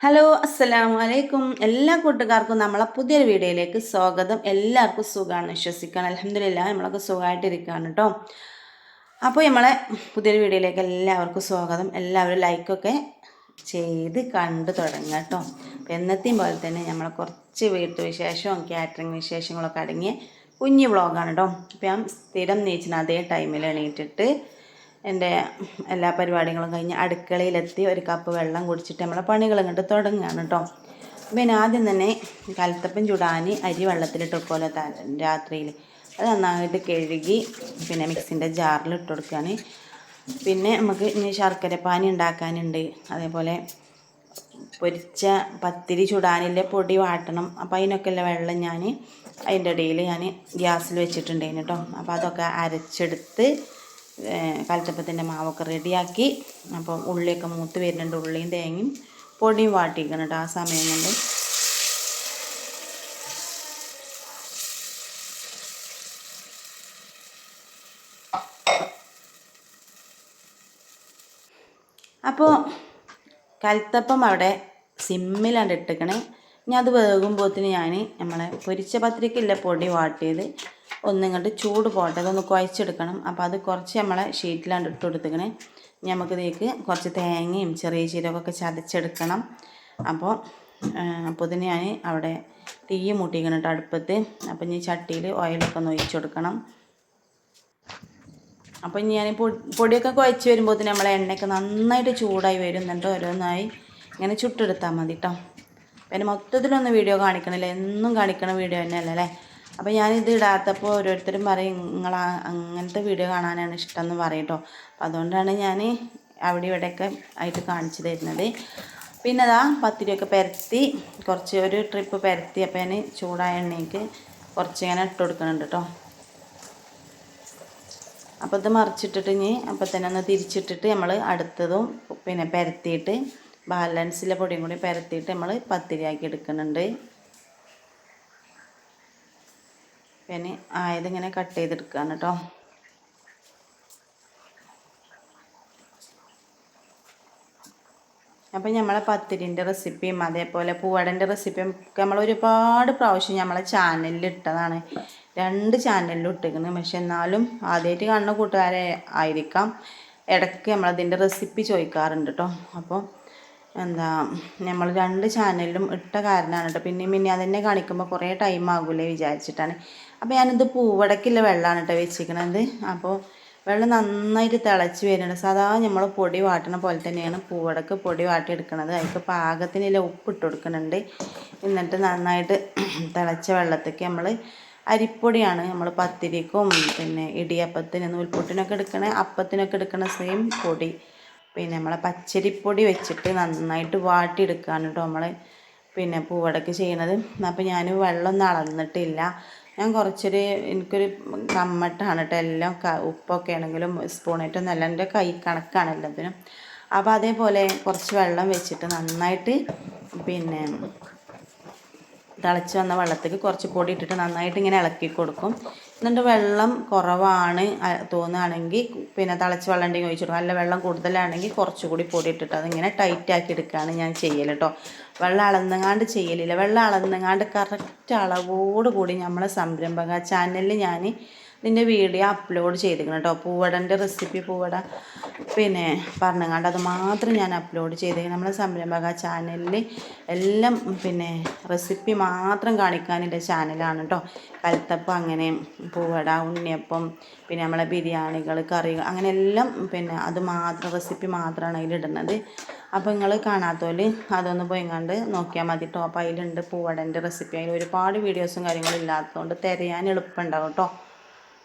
Hello അസ്സലാമു അലൈക്കും എല്ലാ കൂട്ടുകാർക്കും നമ്മളെ പുതിയൊരു വീഡിയോയിലേക്ക് സ്വാഗതം. എല്ലാവർക്കും സുഖമാണ് വിശ്വസിക്കാൻ അലഹമില്ല നമ്മളൊക്കെ സുഖമായിട്ടിരിക്കുകയാണ് കേട്ടോ അപ്പോൾ നമ്മളെ പുതിയൊരു വീഡിയോയിലേക്ക് എല്ലാവർക്കും സ്വാഗതം. എല്ലാവരും ലൈക്കൊക്കെ ചെയ്ത് കണ്ടു തുടങ്ങുക കേട്ടോ അപ്പോൾ എന്നത്തെയും പോലെ തന്നെ നമ്മളെ കുറച്ച് വീട്ടു വിശേഷവും കാറ്ററിംഗ് വിശേഷങ്ങളൊക്കെ അടങ്ങിയ കുഞ്ഞു വ്ളോഗാണ് കേട്ടോ അപ്പോൾ ഞാൻ സ്ഥിരം നീച്ചിന് അതേ ടൈമിൽ എണീറ്റിട്ട് എന്റെ എല്ലാ പരിപാടികളും കഴിഞ്ഞ് അടുക്കളയിലെത്തി ഒരു കപ്പ് വെള്ളം കുടിച്ചിട്ട് നമ്മളെ പണികൾ ഇങ്ങോട്ട് തുടങ്ങുകയാണ് കേട്ടോ പിന്നെ ആദ്യം തന്നെ കലത്തപ്പൻ ചുടാൻ അരി വെള്ളത്തിലിട്ട് വെക്കുമല്ലോ രാത്രിയിൽ അത് നന്നായിട്ട് കഴുകി പിന്നെ മിക്സിന്റെ ജാറിൽ ഇട്ട് കൊടുക്കുകയാണ് പിന്നെ നമുക്ക് ഇനി ശർക്കര പാനി ഉണ്ടാക്കാനുണ്ട്. അതേപോലെ പൊരിച്ച പത്തിരി ചുടാനിലെ പൊടി വാട്ടണം. അപ്പോൾ അതിനൊക്കെയുള്ള വെള്ളം ഞാൻ അതിന്റെ ഇടയിൽ ഞാൻ ഗ്യാസിൽ വെച്ചിട്ടുണ്ടായിരുന്നു കേട്ടോ അപ്പോൾ അതൊക്കെ അരച്ചെടുത്ത് കലത്തപ്പത്തിന്റെ മാവൊക്കെ റെഡിയാക്കി. അപ്പോൾ ഉള്ളിയൊക്കെ മൂത്ത് വരുന്നുണ്ട്. ഉള്ളിയും തേങ്ങയും പൊടിയും വാട്ടിക്കണം കേട്ടോ ആ സമയം കൊണ്ട്. അപ്പോൾ കൽത്തപ്പം അവിടെ സിമ്മിലാണ്ട് ഇട്ടിക്കണേ. ഇനി അത് വേകുമ്പോഴത്തിന് ഞാൻ നമ്മളെ പൊരിച്ച പത്രിക്കില്ല പൊടി വാട്ടിയത്. ഒന്നിങ്ങോട്ട് ചൂട് പോട്ടെ അതൊന്ന് കുഴച്ചെടുക്കണം. അപ്പോൾ അത് കുറച്ച് നമ്മളെ ഷീറ്റിലാണ് ഇട്ട് കൊടുത്തിക്കണേ നമുക്കിതേക്ക് കുറച്ച് തേങ്ങയും ചെറിയ ചീരകമൊക്കെ ചതച്ചെടുക്കണം. അപ്പോൾ അപ്പോൾ ഇതിന് ഞാൻ അവിടെ തീ മുട്ടിക്കണം കേട്ടോ അടുപ്പത്ത്. അപ്പം ഇനി ചട്ടിയിൽ ഓയിലൊക്കെ ഒന്ന് ഒഴിച്ചു കൊടുക്കണം. അപ്പോൾ ഇനി ഞാൻ പൊടിയൊക്കെ കുഴച്ച് വരുമ്പോൾ തന്നെ നമ്മളെ എണ്ണയൊക്കെ നന്നായിട്ട് ചൂടായി വരുന്നുണ്ട് ഓരോന്നായി ഇങ്ങനെ ചുട്ടെടുത്താൽ മതി കേട്ടോ പിന്നെ മൊത്തത്തിലൊന്നും വീഡിയോ കാണിക്കണില്ല. എന്നും കാണിക്കണ വീഡിയോ തന്നെയല്ലേ അപ്പോൾ ഞാനിത് ഇടാത്തപ്പോൾ ഓരോരുത്തരും പറയും നിങ്ങൾ അങ്ങനത്തെ വീഡിയോ കാണാനാണ് ഇഷ്ടം എന്ന് പറയും കേട്ടോ അതുകൊണ്ടാണ് ഞാൻ അവിടെ ഇവിടെയൊക്കെ ആയിട്ട് കാണിച്ചു തരുന്നത്. പിന്നെ അതാ പത്തിരിയൊക്കെ പരത്തി കുറച്ച് ഒരു ട്രിപ്പ് പരത്തി അപ്പോൾ ഞാൻ ചൂടായ എണ്ണയ്ക്ക് കുറച്ച് ഇങ്ങനെ ഇട്ട് കൊടുക്കുന്നുണ്ട് കേട്ടോ അപ്പോൾ ഇത് മറിച്ചിട്ടിട്ട് ഇനി അപ്പോൾ തന്നെ ഒന്ന് തിരിച്ചിട്ടിട്ട് നമ്മൾ അടുത്തതും പിന്നെ പരത്തിയിട്ട് ബാലൻസിലെ പൊടിയും കൂടി പരത്തിയിട്ട് നമ്മൾ പത്തിരിയാക്കി എടുക്കുന്നുണ്ട്. പിന്നെ ആയതിങ്ങനെ കട്ട് ചെയ്തെടുക്കുകയാണ് കേട്ടോ അപ്പം നമ്മളെ പത്തിരിന്റെ റെസിപ്പിയും അതേപോലെ പൂവടന്റെ റെസിപ്പിയും ഒക്കെ നമ്മൾ ഒരുപാട് പ്രാവശ്യം നമ്മളെ ചാനലിൽ ഇട്ടതാണ്. രണ്ട് ചാനലിലും ഇട്ടിരിക്കുന്നത് പക്ഷെ എന്നാലും ആദ്യമായിട്ട് കാണുന്ന കൂട്ടുകാരെ ആയിരിക്കാം. ഇടയ്ക്ക് നമ്മളതിന്റെ റെസിപ്പി ചോദിക്കാറുണ്ട് കേട്ടോ അപ്പോൾ എന്താ നമ്മൾ രണ്ട് ചാനലിലും ഇട്ട കാരണമാണ് കേട്ടോ പിന്നെയും പിന്നെ അതന്നെ കാണിക്കുമ്പോൾ കുറേ ടൈം ആകൂലേ വിചാരിച്ചിട്ടാണ്. അപ്പോൾ ഞാനിത് പൂവടക്കുള്ള വെള്ളമാണ് കേട്ടോ വെച്ചിരിക്കണത്. അപ്പോൾ വെള്ളം നന്നായിട്ട് തിളച്ച് വരുന്നുണ്ട് സാധാ നമ്മൾ പൊടി വാട്ടണ പോലെ തന്നെയാണ് പൂവടക്ക് പൊടി വാട്ടിയെടുക്കുന്നത് അതിലേക്ക് പാകത്തിനുള്ള ഉപ്പ് ഇട്ട് കൊടുക്കുന്നുണ്ട്. എന്നിട്ട് നന്നായിട്ട് തിളച്ച വെള്ളത്തേക്ക് നമ്മൾ അരിപ്പൊടിയാണ് നമ്മൾ പത്തിരിക്കും പിന്നെ ഇടിയപ്പത്തിന് നൂൽപുട്ടിനൊക്കെ എടുക്കണ അപ്പത്തിനൊക്കെ എടുക്കണ സെയിം പൊടി. പിന്നെ നമ്മളെ പച്ചരിപ്പൊടി വെച്ചിട്ട് നന്നായിട്ട് വാട്ടിയെടുക്കുകയാണ് കേട്ടോ നമ്മൾ പിന്നെ പൂവടക്ക് ചെയ്യണത്. അപ്പോൾ ഞാൻ വെള്ളമൊന്നും അളന്നിട്ടില്ല ഞാൻ കുറച്ചൊരു എനിക്കൊരു കമ്മട്ടാണ് കേട്ടോ എല്ലാം ഉപ്പൊക്കെ ആണെങ്കിലും സ്പൂണായിട്ട് നല്ല എന്റെ കൈ കണക്കാണ് എല്ലാത്തിനും. അപ്പോൾ അതേപോലെ കുറച്ച് വെള്ളം വെച്ചിട്ട് നന്നായിട്ട് പിന്നെ തിളച്ച് വന്ന വെള്ളത്തേക്ക് കുറച്ച് പൊടി ഇട്ടിട്ട് നന്നായിട്ട് ഇങ്ങനെ ഇളക്കി കൊടുക്കും. എന്നിട്ട് വെള്ളം കുറവാണ് തോന്നുകയാണെങ്കിൽ പിന്നെ തിളച്ച് വെള്ളം ഉണ്ടെങ്കിൽ ഒഴിച്ചു അല്ല വെള്ളം കൂടുതലാണെങ്കിൽ കുറച്ചുകൂടി പൊടി ഇട്ടിട്ട് അതിങ്ങനെ ടൈറ്റ് ആക്കി എടുക്കുകയാണ് ഞാൻ ചെയ്യൽ കേട്ടോ വെള്ളം അളന്നങ്ങാണ്ട് ചെയ്യലില്ല. വെള്ളം അളന്നങ്ങാണ്ട് കറക്റ്റ് അളവോട് കൂടി നമ്മളെ സംരംഭക ചാനലിൽ ഞാൻ ഇതിന്റെ വീഡിയോ അപ്ലോഡ് ചെയ്തിരിക്കണം കേട്ടോ. പൂവടന്റെ റെസിപ്പി പൂവട. പിന്നെ പറഞ്ഞങ്ങാണ്ട് അത് മാത്രം ഞാൻ അപ്ലോഡ് ചെയ്തേക്കണം നമ്മളെ സംരംഭക ചാനലിൽ എല്ലാം പിന്നെ റെസിപ്പി മാത്രം കാണിക്കാനിന്റെ ചാനലാണ് കേട്ടോ കൽത്തപ്പം അങ്ങനെ പൂവട ഉണ്ണിയപ്പം പിന്നെ നമ്മളെ ബിരിയാണികൾ കറികൾ അങ്ങനെ എല്ലാം പിന്നെ അത് മാത്രം റെസിപ്പി മാത്രമാണ് അതിലിടുന്നത് അപ്പോൾ നിങ്ങൾ കാണാത്തോൽ അതൊന്ന് പോയിങ്ങാണ്ട് നോക്കിയാൽ മതി കേട്ടോ അപ്പോൾ അതിലുണ്ട് പൂവടന്റെ റെസിപ്പി അതിൽ ഒരുപാട് വീഡിയോസും കാര്യങ്ങളും ഇല്ലാത്തതുകൊണ്ട് തിരയാൻ എളുപ്പമുണ്ടാവും കേട്ടോ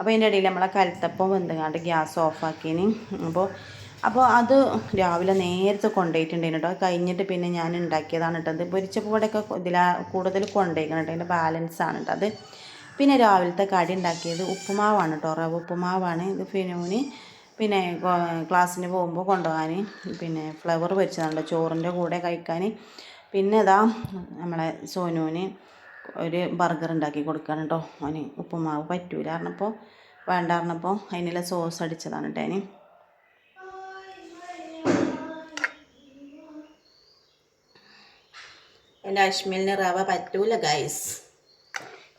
അപ്പോൾ അതിന്റെ ഇടയിൽ നമ്മളെ കലത്തപ്പം വെന്തുങ്ങാണ്ട് ഗ്യാസ് ഓഫാക്കിന് അപ്പോൾ അപ്പോൾ അത് രാവിലെ നേരത്തെ കൊണ്ടുപോയിട്ടുണ്ടായിരുന്നു കേട്ടോ. കഴിഞ്ഞിട്ട് പിന്നെ ഞാൻ ഉണ്ടാക്കിയതാണ് കേട്ടത് പൊരിച്ച പൊരിച്ചപ്പോടൊക്കെ ഇതിൽ കൂടുതൽ കൊണ്ടുപോയിക്കണം കേട്ടോ അതിന്റെ ബാലൻസ് ആണ് കേട്ടോ അത്. പിന്നെ രാവിലത്തെ കടി ഉണ്ടാക്കിയത് ഉപ്പുമാവാണ് കേട്ടോ. റവ ഉപ്പുമാവാണ്. ഇത് ഫിനൂന് പിന്നെ ക്ലാസ്സിന് പോകുമ്പോൾ കൊണ്ടുപോകാൻ പിന്നെ ഫ്ലവർ പൊരിച്ചതാണ് ചോറിന്റെ കൂടെ കഴിക്കാൻ പിന്നെ ഇതാ നമ്മളെ സോനുവിന് ഒരു ബർഗർ ഉണ്ടാക്കി കൊടുക്കുകയാണ് കേട്ടോ അവന് ഉപ്പുമാവ് പറ്റൂല പറഞ്ഞപ്പോൾ വേണ്ട പറഞ്ഞപ്പോൾ അതിനുള്ള സോസ് അടിച്ചതാണ് കേട്ടോ അതിന് എന്റെ അശ്മിലിന് റവ പറ്റൂല ഗൈസ്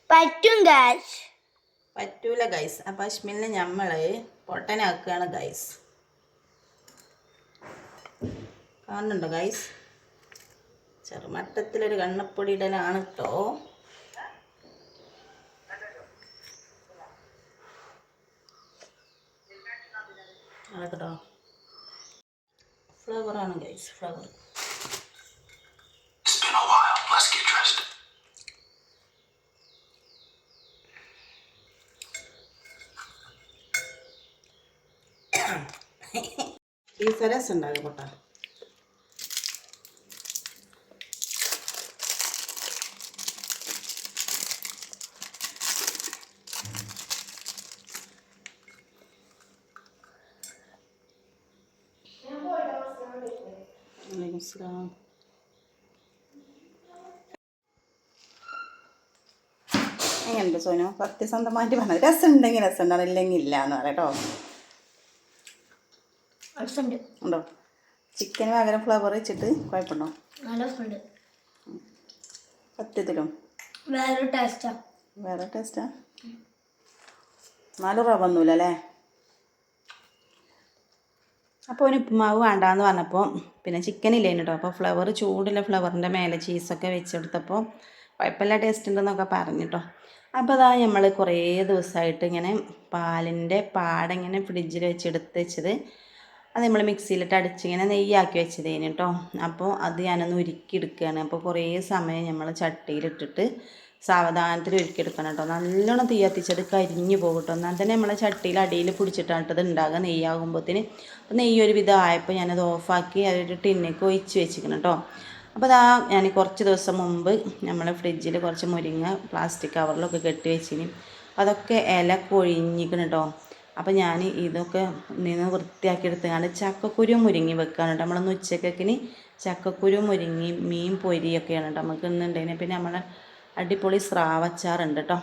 പറ്റും ഗൈസ് പറ്റൂല ഗൈസ് അപ്പം അശ്മിലിന് നമ്മൾ പൊട്ടനാക്കുകയാണ് ഗൈസ് കാണുന്നുണ്ടോ ഗൈസ് ചെറുമട്ടത്തിലൊരു കണ്ണപ്പൊടി ഇടലാണ് കേട്ടോ ഫ്ലവറാണ് guys flour. Let's get dressed. ഈ രസം ഉണ്ടാകും പൊട്ടാ അസ്സലാം. എങ്ങനെയുണ്ട് സോനു? സത്യസന്ധമായിട്ട് പറഞ്ഞത്. രസം ഉണ്ടെങ്കിൽ രസം ഉണ്ടാവും ഇല്ലെങ്കിൽ ഇല്ല എന്ന് പറയാം കേട്ടോ. രസമുണ്ട്. ഉണ്ടോ? ചിക്കന് പകരം ഫ്ലവർ വെച്ചിട്ട് കുഴപ്പമുണ്ടോ? നല്ല രസമുണ്ട്. സത്യത്തിലും. വേറെ ടേസ്റ്റാ വേറെ ടേസ്റ്റാ നാല് റവ ഒന്നുമില്ല അല്ലേ? അപ്പോൾ അവന് ഉപ്പുമാവ് വേണ്ടാന്ന് പറഞ്ഞപ്പോൾ പിന്നെ ചിക്കൻ ഇല്ലേനു കേട്ടോ അപ്പോൾ ഫ്ലവർ ചൂടുള്ള ഫ്ലവറിന്റെ മേലെ ചീസൊക്കെ വെച്ചെടുത്തപ്പോൾ കുഴപ്പമില്ല ടേസ്റ്റ് ഉണ്ടെന്നൊക്കെ പറഞ്ഞിട്ടോ അപ്പോൾ അതാ നമ്മൾ കുറേ ദിവസമായിട്ട് ഇങ്ങനെ പാലിന്റെ പാടിങ്ങനെ ഫ്രിഡ്ജിൽ വെച്ചെടുത്ത് വെച്ചത് അത് നമ്മൾ മിക്സിയിലിട്ട് അടിച്ചിങ്ങനെ നെയ്യാക്കി വെച്ചതേനു കേട്ടോ അപ്പോൾ അത് ഞാനൊന്ന് ഉരുക്കി എടുക്കുകയാണ് അപ്പോൾ കുറേ സമയം നമ്മൾ ചട്ടിയിലിട്ടിട്ട് സാവധാനത്തിൽ ഒരുക്കിയെടുക്കണം കേട്ടോ. നല്ലോണം തീ കത്തിച്ചത് കരിഞ്ഞു പോകും കേട്ടോ. എന്നാൽ തന്നെ നമ്മളെ ചട്ടിയിൽ അടിയിൽ പിടിച്ചിട്ടാണ് അത് ഉണ്ടാകുക നെയ്യാകുമ്പോഴത്തേന് അപ്പോൾ നെയ്യ് ഒരു വിധം ആയപ്പോൾ ഞാനത് ഓഫാക്കി അതൊരു ടിന്നേക്ക് ഒഴിച്ച് വെച്ചിരിക്കണം കേട്ടോ. അപ്പോൾ അതാ ഞാൻ കുറച്ച് ദിവസം മുമ്പ് നമ്മൾ ഫ്രിഡ്ജിൽ കുറച്ച് മുരിങ്ങ പ്ലാസ്റ്റിക് കവറിലൊക്കെ കെട്ടി വെച്ചിന്. അതൊക്കെ ഇല കൊഴിഞ്ഞിക്കണം കേട്ടോ. അപ്പോൾ ഞാൻ ഇതൊക്കെ നിന്ന് വൃത്തിയാക്കി എടുത്തുകൊണ്ട് ചക്കക്കുരു മുരിങ്ങി വെക്കാണ് കേട്ടോ. നമ്മളൊന്ന് ഉച്ചക്കിന് ചക്കക്കുരു മുരിങ്ങി മീൻ പൊരിയൊക്കെയാണ് കേട്ടോ. നമുക്ക് ഇന്നുണ്ടെങ്കിൽ പിന്നെ നമ്മളെ അടിപൊളി സ്രാവച്ചാറുണ്ട് കേട്ടോ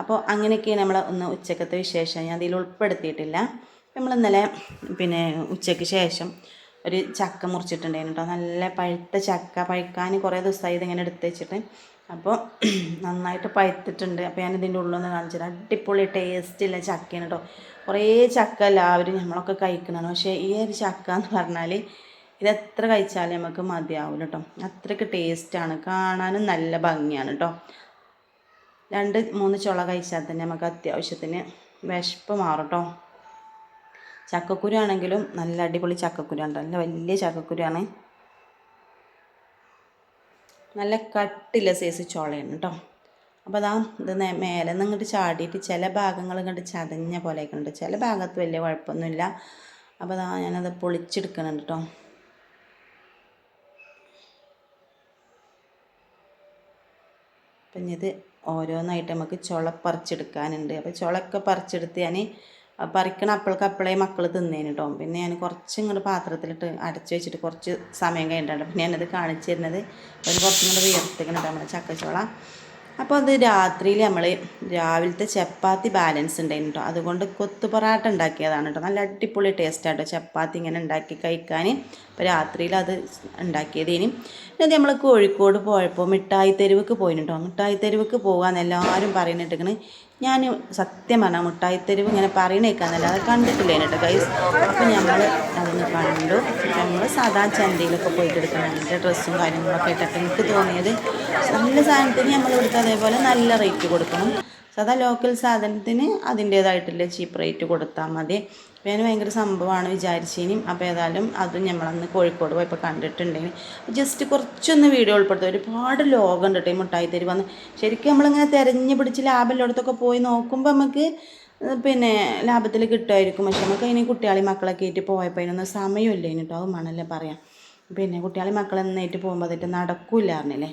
അപ്പോൾ അങ്ങനെയൊക്കെ നമ്മൾ ഒന്ന് ഉച്ചക്കത്തെ വിശേഷം ഞാൻ അതിൽ ഉൾപ്പെടുത്തിയിട്ടില്ല. നമ്മൾ ഇന്നലെ പിന്നെ ഉച്ചയ്ക്ക് ശേഷം ഒരു ചക്ക മുറിച്ചിട്ടുണ്ടായിരുന്നു കേട്ടോ നല്ല പഴുത്ത ചക്ക പഴുക്കാൻ കുറേ ദിവസമായി ഇതിങ്ങനെ എടുത്ത് വെച്ചിട്ട്. അപ്പോൾ നന്നായിട്ട് പഴുത്തിട്ടുണ്ട്. അപ്പോൾ ഞാൻ ഇതിന്റെ ഉള്ളൊന്ന് കാണിച്ചത് അടിപൊളി ടേസ്റ്റുള്ള ചക്കയാണ് കേട്ടോ കുറേ ചക്ക എല്ലാവരും നമ്മളൊക്കെ കഴിക്കുന്നതാണ് പക്ഷേ ഈ ഒരു ചക്ക എന്ന് പറഞ്ഞാൽ ഇത് എത്ര കഴിച്ചാലും നമുക്ക് മതിയാവില്ല കേട്ടോ അത്രയ്ക്ക് ടേസ്റ്റാണ് കാണാനും നല്ല ഭംഗിയാണ് കേട്ടോ രണ്ട് മൂന്ന് ചുള കഴിച്ചാൽ തന്നെ നമുക്ക് അത്യാവശ്യത്തിന് വിശപ്പ് മാറും കേട്ടോ ചക്കക്കുരു ആണെങ്കിലും നല്ല അടിപൊളി ചക്കക്കുരു ആണ് നല്ല വലിയ ചക്കക്കുരുവാണ് നല്ല കട്ടില്ല സൈസ് ചുളയാണ് കേട്ടോ അപ്പോൾ അതാ ഇത് മേലെ നിന്ന് ഇങ്ങോട്ട് ചാടിയിട്ട് ചില ഭാഗങ്ങൾ ഇങ്ങോട്ട് ചതഞ്ഞ പോലെയൊക്കെ ഉണ്ട്. ചില ഭാഗത്ത് വലിയ കുഴപ്പമൊന്നുമില്ല. അപ്പോൾ അതാ ഞാനത് പൊളിച്ചെടുക്കുന്നുണ്ട് കേട്ടോ അപ്പം ഇത് ഓരോന്നായിട്ട് നമുക്ക് ചുള പറിച്ചെടുക്കാനുണ്ട്. അപ്പോൾ ചുളൊക്കെ പറിച്ചെടുത്ത് ഞാൻ പറിക്കണ അപ്പോൾക്ക് അപ്പോഴേ മക്കൾ തിന്നേന് കേട്ടോ പിന്നെ ഞാൻ കുറച്ച് ഇങ്ങോട്ട് പാത്രത്തിലിട്ട് അടച്ചു വെച്ചിട്ട് കുറച്ച് സമയം കഴിഞ്ഞിട്ടുണ്ട് പിന്നെ ഞാനത് കാണിച്ചു തരുന്നത്. ഒരു കുറച്ചും കൂടെ വിയർത്തിക്കണം നമ്മുടെ ചക്കച്ചോള. അപ്പോൾ അത് രാത്രിയിൽ നമ്മൾ രാവിലത്തെ ചപ്പാത്തി ബാലൻസ് ഉണ്ടായിരുന്നു കേട്ടോ അതുകൊണ്ട് കൊത്തു പൊറാട്ട ഉണ്ടാക്കിയതാണ് കേട്ടോ നല്ല അടിപൊളി ടേസ്റ്റാട്ടോ ചപ്പാത്തി ഇങ്ങനെ ഉണ്ടാക്കി കഴിക്കാൻ അപ്പോൾ രാത്രിയിൽ അത് ഉണ്ടാക്കിയതേനും പിന്നെ നമ്മൾ കോഴിക്കോട് പോയപ്പോൾ മിഠായി തെരുവുക്ക് പോയിട്ടോ മിഠായി തെരുവുക്ക് പോകാമെന്ന് എല്ലാവരും പറയുന്നിട്ടിങ്ങനെ ഞാൻ സത്യം പറഞ്ഞാൽ മുട്ടായിത്തെരുവ് തെരുവ് ഇങ്ങനെ പറയണേക്കാന്നല്ല അത് കണ്ടിട്ടില്ല കേട്ടോ ഗൈസ് അപ്പോൾ നമ്മൾ അതൊന്ന് കണ്ടു. നമ്മൾ സാധാ ചന്തയിലൊക്കെ പോയിട്ട് എടുക്കണം അതിന്റെ ഡ്രസ്സും കാര്യങ്ങളൊക്കെ ഇട്ടിട്ട് എനിക്ക് തോന്നിയത് നല്ല സാധനത്തിന് നമ്മൾ കൊടുത്ത് അതേപോലെ നല്ല റേറ്റ് കൊടുക്കണം. സാധാ ലോക്കൽ സാധനത്തിന് അതിന്റേതായിട്ടുള്ള ചീപ്പ് റേറ്റ് കൊടുത്താൽ മതി. അപ്പോൾ ഞാൻ ഭയങ്കര സംഭവമാണ് വിചാരിച്ചതിനും അപ്പോൾ ഏതായാലും അതും നമ്മളന്ന് കോഴിക്കോട് പോയപ്പോൾ കണ്ടിട്ടുണ്ടെങ്കിൽ ജസ്റ്റ് കുറച്ചൊന്ന് വീഡിയോ ഉൾപ്പെടുത്തും. ഒരുപാട് ലോകം ഉണ്ട് കേട്ടോ മുട്ടായി തരി ശരിക്കും നമ്മളിങ്ങനെ തിരഞ്ഞു പിടിച്ച് ലാബിലടുത്തൊക്കെ പോയി നോക്കുമ്പോൾ നമുക്ക് പിന്നെ ലാഭത്തിൽ കിട്ടുമായിരിക്കും. പക്ഷെ നമുക്ക് അതിന് കുട്ടികളെ മക്കളൊക്കെ ആയിട്ട് പോയപ്പോൾ അതിനൊന്നും സമയമില്ല കേട്ടോ അത് വേണമല്ലേ പറയാം. പിന്നെ കുട്ടികളെ മക്കളെ നന്നായിട്ട് പോകുമ്പോൾ അതിട്ട് നടക്കൂല അറിഞ്ഞില്ലേ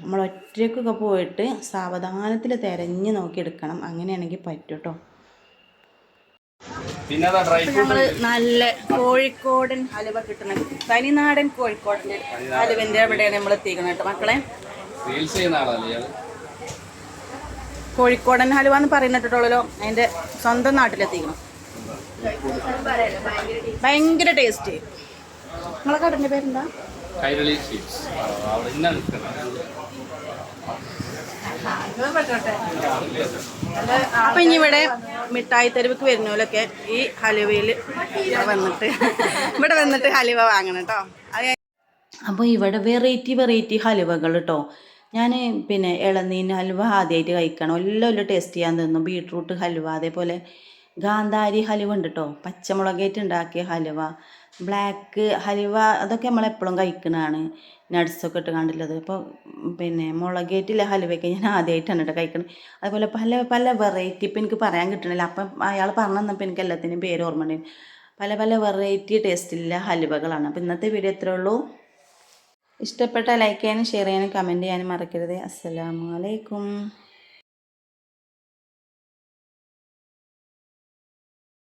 നമ്മൾ ഒറ്റയ്ക്കൊക്കെ പോയിട്ട് സാവധാനത്തിൽ തിരഞ്ഞ് നോക്കി എടുക്കണം അങ്ങനെയാണെങ്കിൽ പറ്റും കേട്ടോ പിന്നെ അതാ ഡ്രൈ നമ്മൾ നല്ല കോഴിക്കോടൻ ഹലുവ കിട്ടുന്ന തനിനാടൻ കോഴിക്കോടൻ ഹലുവിന്റെ എവിടെയാണ് നമ്മൾ എത്തിക്കുന്നത് കേട്ടോ മക്കളെ. റീൽസ് ചെയ്യുന്ന ആളല്ലേ കോഴിക്കോടൻ ഹലുവ എന്ന് പറയുന്നിട്ടുള്ളല്ലോ അതിന്റെ സ്വന്തം നാട്ടിലെത്തിക്കണം ഭയങ്കര ടേസ്റ്റ് നിങ്ങളെ കടന്റെ പേരെന്താ? കൈരളി സ്വീറ്റ്സ്. അവിടെ ഇന്ന നിൽക്കുന്നത്. അപ്പം ഇനി ഇവിടെ മിഠായി തെരുവിക്ക് വരുന്നവരൊക്കെ ഈ ഹലുവയിൽ വന്നിട്ട്. ഇവിടെ വന്നിട്ട് ഹലുവ വാങ്ങണം കേട്ടോ അപ്പോൾ ഇവിടെ വെറൈറ്റി വെറൈറ്റി ഹലുവകൾ കേട്ടോ ഞാൻ പിന്നെ ഇളനീൻ ഹലുവ ആദ്യമായിട്ട് കഴിക്കണം. എല്ലാം എല്ലാം ടേസ്റ്റ് ചെയ്യാൻ തന്നു. ബീട്രൂട്ട് ഹലുവ അതേപോലെ ഗാന്ധാരി ഹലുവ ഉണ്ട് കേട്ടോ പച്ചമുളകേറ്റ് ഉണ്ടാക്കിയ ഹലുവ. ബ്ലാക്ക് ഹലുവ അതൊക്കെ നമ്മളെപ്പോഴും കഴിക്കുന്നതാണ് നട്ട്സൊക്കെ ഇട്ട് കണ്ടുള്ളത് അപ്പോൾ പിന്നെ മുളകേറ്റില്ല ഹലുവയൊക്കെ ഞാൻ ആദ്യമായിട്ടാണ് കേട്ടോ കഴിക്കുന്നത് അതുപോലെ പല പല വെറൈറ്റി ഇപ്പം എനിക്ക് പറയാൻ കിട്ടണില്ല. അപ്പം അയാൾ പറഞ്ഞു തന്നപ്പോൾ എനിക്ക് എല്ലാത്തിനും പേര് ഓർമ്മ പല പല വെറൈറ്റി ടേസ്റ്റിലുള്ള ഹലുവകളാണ് അപ്പോൾ ഇന്നത്തെ വീഡിയോ ഇത്രേ ഉള്ളൂ. ഇഷ്ടപ്പെട്ട ലൈക്ക് ചെയ്യാനും ഷെയർ ചെയ്യാനും കമന്റ് ചെയ്യാനും മറക്കരുത്. അസ്സലാമു അലൈക്കും.